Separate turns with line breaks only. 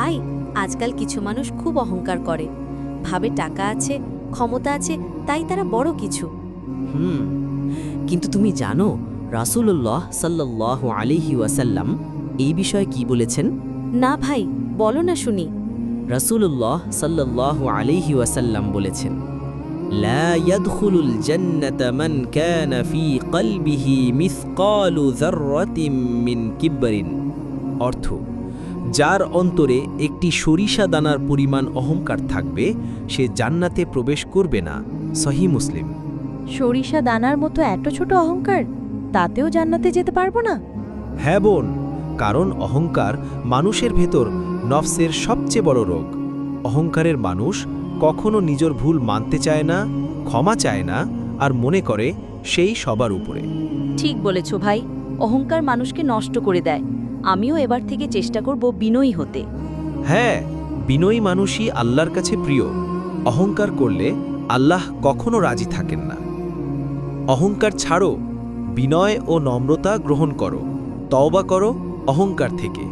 ভাই আজকাল কিছু মানুষ খুব অহংকার করে। ভাবে টাকা আছে ক্ষমতা আছে তাই তারা বড় কিছু।
হুম কিন্তু তুমি জানো রাসূলুল্লাহ সাল্লাল্লাহু আলাইহি ওয়াসাল্লাম এই বিষয়ে কি বলেছেন?
না ভাই বলো না শুনি।
রাসূলুল্লাহ সাল্লাল্লাহু আলাইহি ওয়াসাল্লাম বলেছেন অর্থ যার অন্তরে একটি সরিষা দানার পরিমাণ অহংকার থাকবে সে জান্নাতে প্রবেশ করবে না সহি মুসলিম।
সরিষা দানার মতো এত ছোট অহংকার তাতেও জান্নাতে যেতে পারব না?
হ্যাঁ বোন কারণ অহংকার মানুষের ভেতর নফসের সবচেয়ে বড় রোগ। অহংকারের মানুষ কখনো নিজের ভুল মানতে চায় না ক্ষমা চায় না আর মনে করে সেই সবার উপরে।
ঠিক বলেছ ভাই অহংকার মানুষকে নষ্ট করে দেয়। আমিও এবার থেকে চেষ্টা করব বিনয়ী হতে।
হ্যাঁ বিনয়ী মানুষই আল্লাহর কাছে প্রিয়। অহংকার করলে আল্লাহ কখনো রাজি থাকেন না। অহংকার ছাড়ো, বিনয় ও নম্রতা গ্রহণ করো, তওবা করো, অহংকার থেকে।